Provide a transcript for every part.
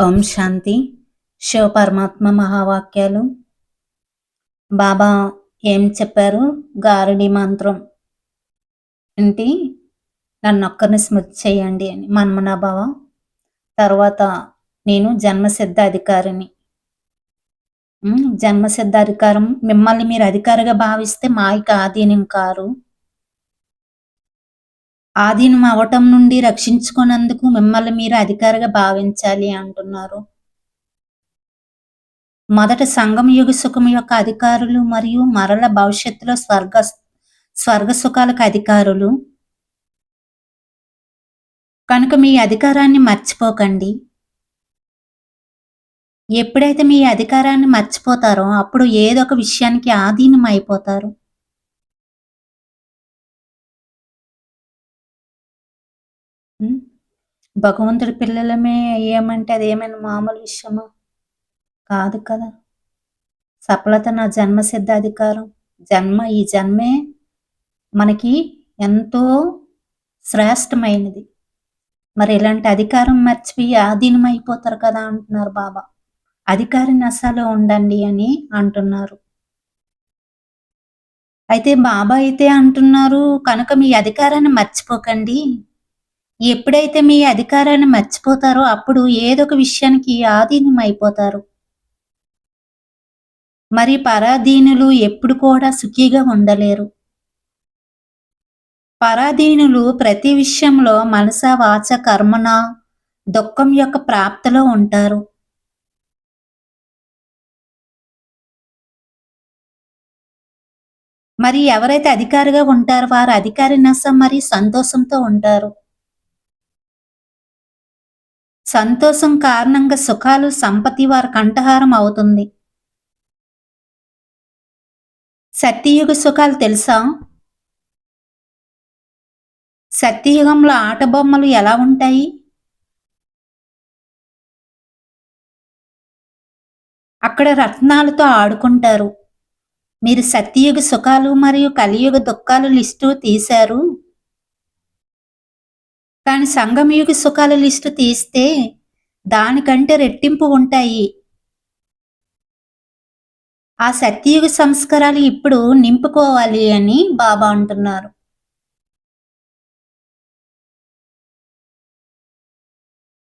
ఓం శాంతి. శివ పరమాత్మ మహావాక్యాలు. బాబా ఏం చెప్పారు? గారడి మంత్రం. ఏంటి? నన్ను ఒక్కరిని స్మృతి చేయండి అని. మన్మనా బావ. తర్వాత నేను జన్మసిద్ధ అధికారిని జన్మసిద్ధ అధికారం మిమ్మల్ని మీరు అధికారిగా భావిస్తే మాయక ఆధీనం కారు ఆధీనం అవటం నుండి రక్షించుకున్నందుకు మిమ్మల్ని మీరు అధికారిగా భావించాలి అంటున్నారు. మొదట సంఘం యుగ సుఖం యొక్క అధికారులు మరియు మరల భవిష్యత్తులో స్వర్గ స్వర్గ సుఖాలకు అధికారులు. కనుక మీ అధికారాన్ని మర్చిపోకండి. ఎప్పుడైతే మీ అధికారాన్ని మర్చిపోతారో అప్పుడు ఏదో ఒక విషయానికి ఆధీనం అయిపోతారు భగవంతుడి పిల్లలమే అయ్యామంటే అది ఏమైనా మామూలు విషయమా? కాదు కదా. సఫలత నా జన్మ సిద్ధ అధికారం జన్మ ఈ జన్మే మనకి ఎంతో శ్రేష్టమైనది. మరి ఇలాంటి అధికారం మర్చిపోయి ఆధీనం అయిపోతారు కదా అంటున్నారు బాబా. అధికారి నశాలో ఉండండి అని అంటున్నారు. అయితే బాబా అయితే అంటున్నారు కనుక మీ అధికారాన్ని మర్చిపోకండి. ఎప్పుడైతే మీ అధికారాన్ని మర్చిపోతారో అప్పుడు ఏదో ఒక విషయానికి ఆధీనం అయిపోతారు. మరి పరాధీనులు ఎప్పుడు కూడా సుఖీగా ఉండలేరు. పరాధీనులు ప్రతి విషయంలో మనస వాచ కర్మన దుఃఖం యొక్క ప్రాప్తిలో ఉంటారు. మరి ఎవరైతే అధికారిగా ఉంటారో వారు అధికారి నష్టం మరి సంతోషంతో ఉంటారు. సంతోషం కారణంగా సుఖాలు సంపత్తి వారి కంఠహారం అవుతుంది. సత్యయుగ సుఖాలు తెలుసా? సత్యయుగంలో ఆట బొమ్మలు ఎలా ఉంటాయి? అక్కడ రత్నాలతో ఆడుకుంటారు. మీరు సత్యయుగ సుఖాలు మరియు కలియుగ దుఃఖాలు లిస్టు తీశారు. కానీ సంగమయుగి సుఖాల లిస్టు తీస్తే దానికంటే రెట్టింపు ఉంటాయి. ఆ సత్యయుగ సంస్కారాలు ఇప్పుడు నింపుకోవాలి అని బాబా అంటున్నారు.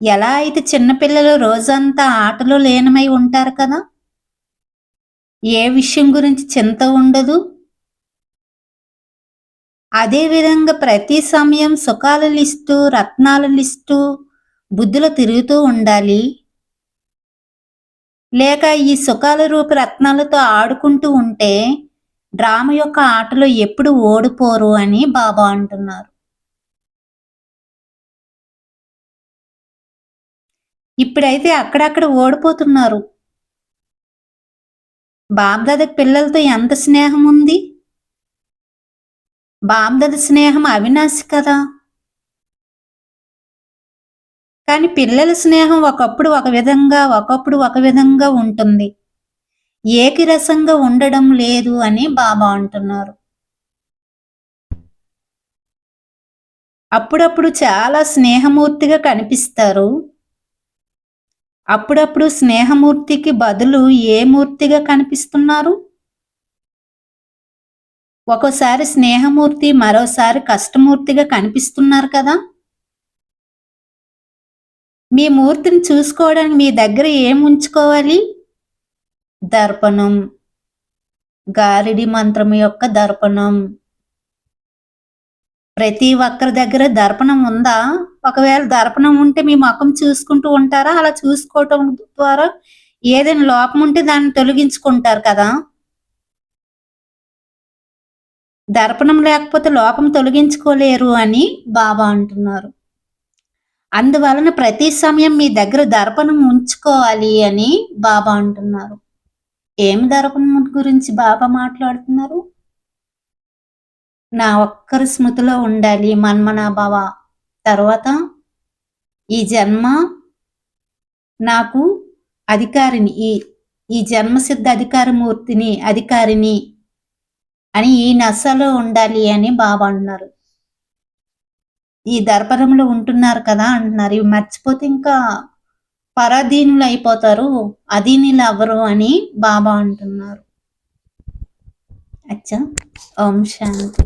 ఎలా అయితే చిన్నపిల్లలు రోజంతా ఆటలో లీనమై ఉంటారు కదా? ఏ విషయం గురించి చింత ఉండదు. అదే విధంగా ప్రతి సమయం సుఖాల లిస్టు రత్నాల లిస్టు బుద్ధిలో తిరుగుతూ ఉండాలి. లేక ఈ సుఖాల రూప రత్నాలతో ఆడుకుంటూ ఉంటే డ్రామా యొక్క ఆటలో ఎప్పుడు ఓడిపోరు అని బాబా అంటున్నారు. ఇప్పుడైతే అక్కడక్కడ ఓడిపోతున్నారు. బాబ్దాదకి పిల్లలతో ఎంత స్నేహం ఉంది బాబ్దాద స్నేహం అవినాశి కదా. కానీ పిల్లల స్నేహం ఒకప్పుడు ఒక విధంగా ఒకప్పుడు ఒక విధంగా ఉంటుంది. ఏకిరసంగా ఉండడం లేదు అని బాబా అంటున్నారు. అప్పుడప్పుడు చాలా స్నేహమూర్తిగా కనిపిస్తారు. అప్పుడప్పుడు స్నేహమూర్తికి బదులు ఏ మూర్తిగా కనిపిస్తున్నారు? ఒక్కోసారి స్నేహమూర్తి మరోసారి కష్టమూర్తిగా కనిపిస్తున్నారు కదా? మీ మూర్తిని చూసుకోవడానికి మీ దగ్గర ఏం ఉంచుకోవాలి? దర్పణం. గారిడి మంత్రం యొక్క దర్పణం. ప్రతి ఒక్కరి దగ్గర దర్పణం ఉందా? ఒకవేళ దర్పణం ఉంటే మీ ముఖం చూసుకుంటూ ఉంటారా? అలా చూసుకోవటం ద్వారా ఏదైనా లోపం ఉంటే దాన్ని తొలగించుకుంటారు కదా? దర్పణం లేకపోతే లోపం తొలగించుకోలేరు అని బాబా అంటున్నారు. అందువలన ప్రతి సమయం మీ దగ్గర దర్పణం ఉంచుకోవాలి అని బాబా అంటున్నారు. ఏమి దర్పణం గురించి బాబా మాట్లాడుతున్నారు? నా ఒక్కరి స్మృతిలో ఉండాలి మన్మనా బావ. తర్వాత ఈ జన్మ నాకు అధికారిని ఈ ఈ జన్మసిద్ధ అధికారమూర్తిని అధికారిని అని ఈ నశలో ఉండాలి అని బాబా అన్నారు ఈ దర్పరంలో ఉంటున్నారు కదా అంటున్నారు. ఇవి మర్చిపోతే ఇంకా పరాధీనులు అయిపోతారు. అధీనులు అవ్వరు అని బాబా అంటున్నారు. అచ్చా. ఓం శాంతి.